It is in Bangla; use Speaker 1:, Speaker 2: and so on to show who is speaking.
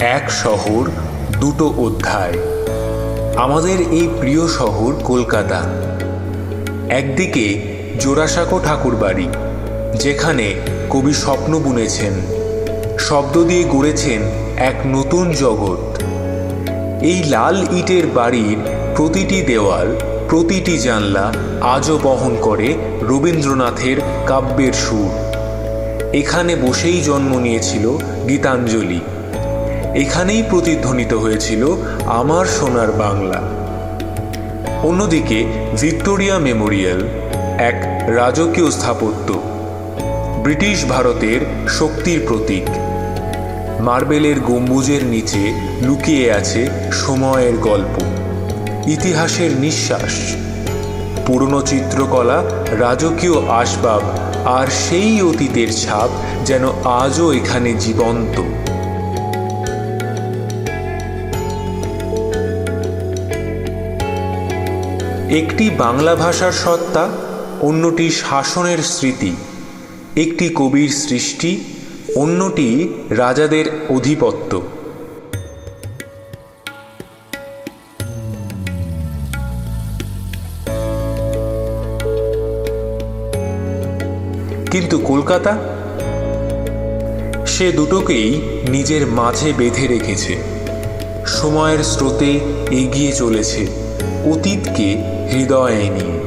Speaker 1: এক শহর, দুটো অধ্যায়। আমাদের এই প্রিয় শহর কলকাতা। একদিকে জোড়াসাঁকো ঠাকুর বাড়ি, যেখানে কবি স্বপ্ন বুনেছেন, শব্দ দিয়ে গড়েছেন এক নতুন জগৎ। এই লাল ইটের বাড়ির প্রতিটি দেওয়াল, প্রতিটি জানলা আজও বহন করে রবীন্দ্রনাথের কাব্যের সুর। এখানে বসেই জন্ম নিয়েছিল গীতাঞ্জলি। এখানেই প্রতিধ্বনিত হয়েছিল আমার সোনার বাংলা। অন্যদিকে ভিক্টোরিয়া মেমোরিয়াল এক রাজকীয় স্থাপত্য, ব্রিটিশ ভারতের শক্তির প্রতীক। মার্বেলের গম্বুজের নিচে লুকিয়ে আছে সময়ের গল্প, ইতিহাসের নিঃশ্বাস। পুরনো চিত্রকলা, রাজকীয় আসবাব আর সেই অতীতের ছাপ যেন আজও এখানে জীবন্ত। একটি বাংলা ভাষার সত্তা, অন্যটি শাসনের স্মৃতি, একটি কবির সৃষ্টি, অন্যটি রাজাদের অধিপত্য। কিন্তু কলকাতা? সে দুটোকেই নিজের মাঝে বেঁধে রেখেছে। সময়ের স্রোতে এগিয়ে চলেছে। অতীতকে হৃদয়ে নিয়ে